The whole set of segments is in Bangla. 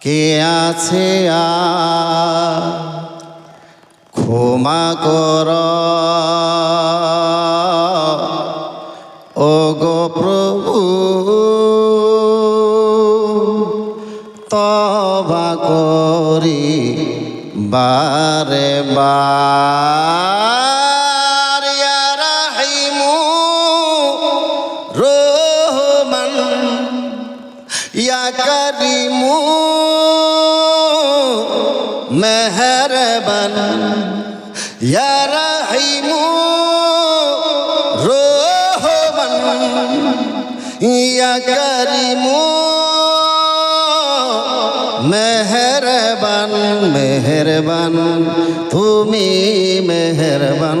কে আছে ক্ষমা কর। ও প্রভু তবা করি বারে বার। মেহরবান। ইয়া রাহিমু রহমান। ইয়া করিমু মেহরবান মেহরবান। তুমি মেহরবান।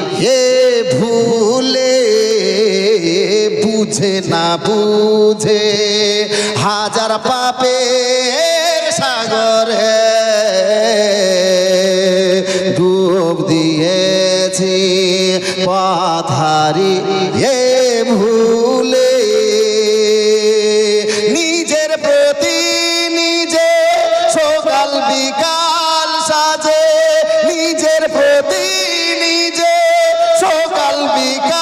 বুঝে না বুঝে হাজার পাপের সাগরে ডুব দিয়েছি পাথারি এ ভুলে। নিজের প্রতি নিজে সকাল বিকাল সাজে, নিজের প্রতি নিজে সকাল বিকাল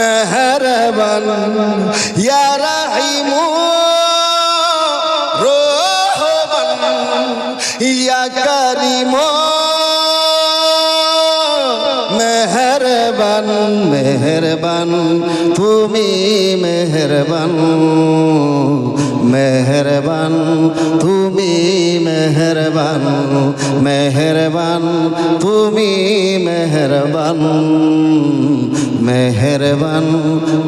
মেহরবান। ইয়া রাহিমু রহমান ইয়া করিমু মেহরবান মেহরবান, তুমি মেহরবান মেহরবান, তুমি মেহরবান মেহরবান, তুমি মেহরবান মেহরবান,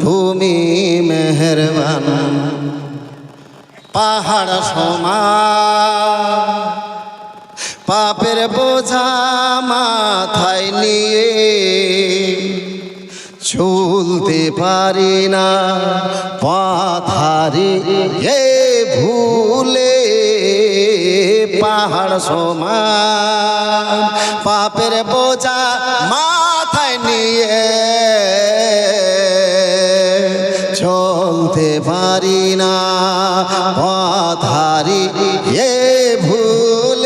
তুমি মেহরবান। পাহাড় সমা, পাপের বোঝা মাথায় নিয়ে চলতে পারি না। পাথারি হে ভুলে পাহাড় সমান, পাপের বোঝা মাথায় নিয়ে চলতে পারি না। পাথারি হে ভুলে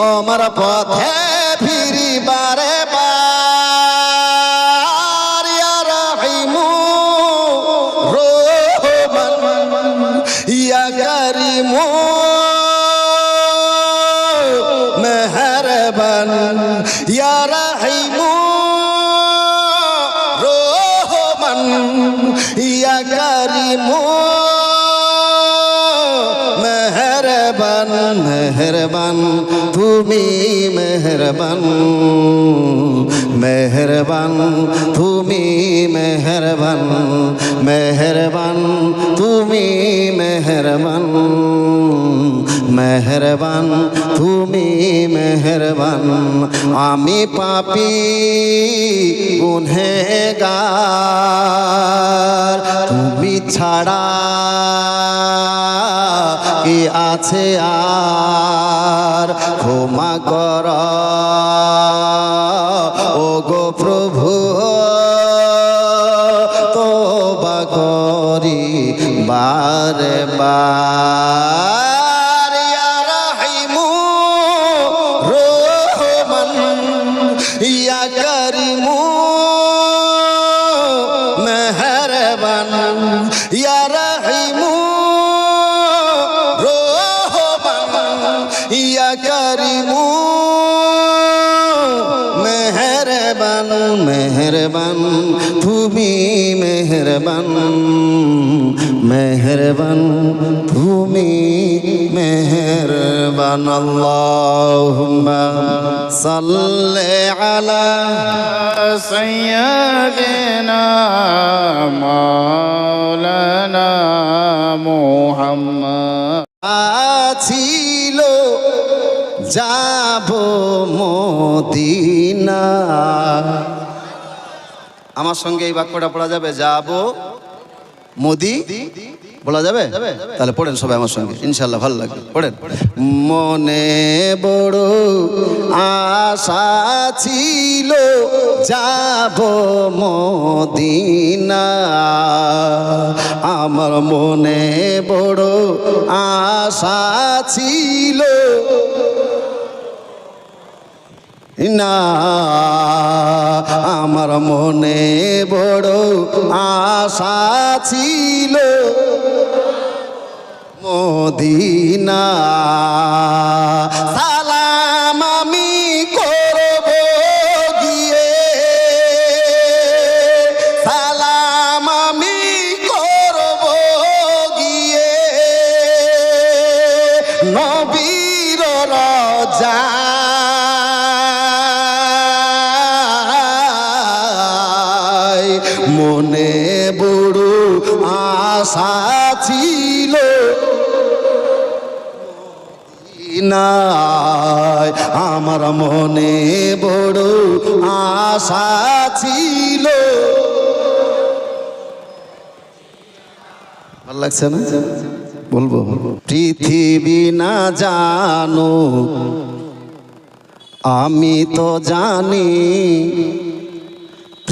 আমার পথে ফিরি বারে বার ইয়া রাহিমু রহমান, ইয়া করিমু মেহরবান, ইয়া রাহিমু রহমান, ইয়া করিমু মেহরবান মেহরবান। তুমি মেহরবান মেহরবান, তুমি মেহরবান মেহরবান, তুমি মেহরবান মেহরবান, তুমি মেহরবান। আমি পাপি গুনহেগার, তুমি ছাড়া কি আছে আর? ক্ষমা কর। ও গো প্রভু তোবা করি বারে বার মেহরবান মেহরবান তুমি মেহরবান সাল্লে আলা সাইয়্যিদিনা মাওলানা মুহাম্মদ। আছিল যাব মোদিনা। আমার সঙ্গে এই বাক্যটা পড়া যাবে যাব মোদি বলা যাবে? তাহলে পড়েন সবাই আমার সঙ্গে ইনশাল্লাহ ভালো লাগবে। পড়েন। মনে বড় আশা ছিল যাব মদিনা। আমার মনে বড় আশা ছিল না আমার মনে বড় আশা ছিল। মদিনা মনে বড় আশা ছিল। নাই আমার মনে বড় আশা ছিল। ভালো লাগছে না? বলব? পৃথিবী না জানো, আমি তো জানি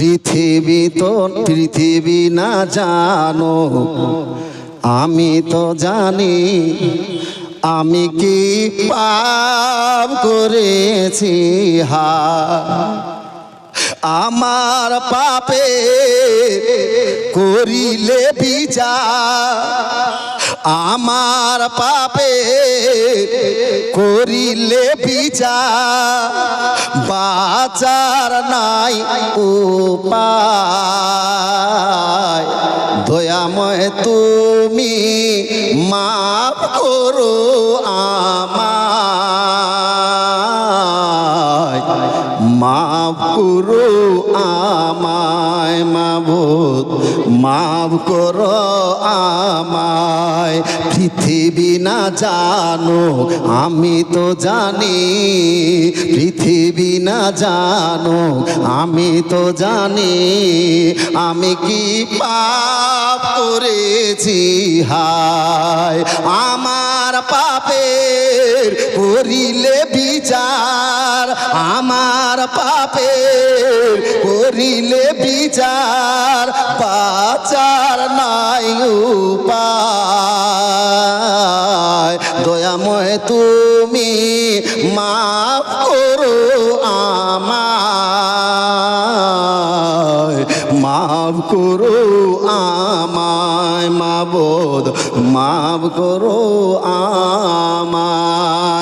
পৃথিবী তো পৃথিবী না জানো। আমি তো জানি, আমি কি পাপ করেছি? হা। আমার পাপে করিলে বিচার। আমার পাপে করিলে বিচার বাচার নাই উপায়। দয়াময় তুমি মাফ করো আমায়। মাফ করো আমায়, মাবুদ। মাফ করো আমায়। পৃথিবী না জানো আমি তো জানি। পৃথিবী না জানো আমি তো জানি। আমি কি পাপ করেছি? হায়, আমার পাপের করিলে বিচার। করিলে বিচার পাচার নাই উপায়। দয়াময় তুমি মাফ করো আমায়। মাফ করো আমায়, মাবদ, মাফ করো আমায়।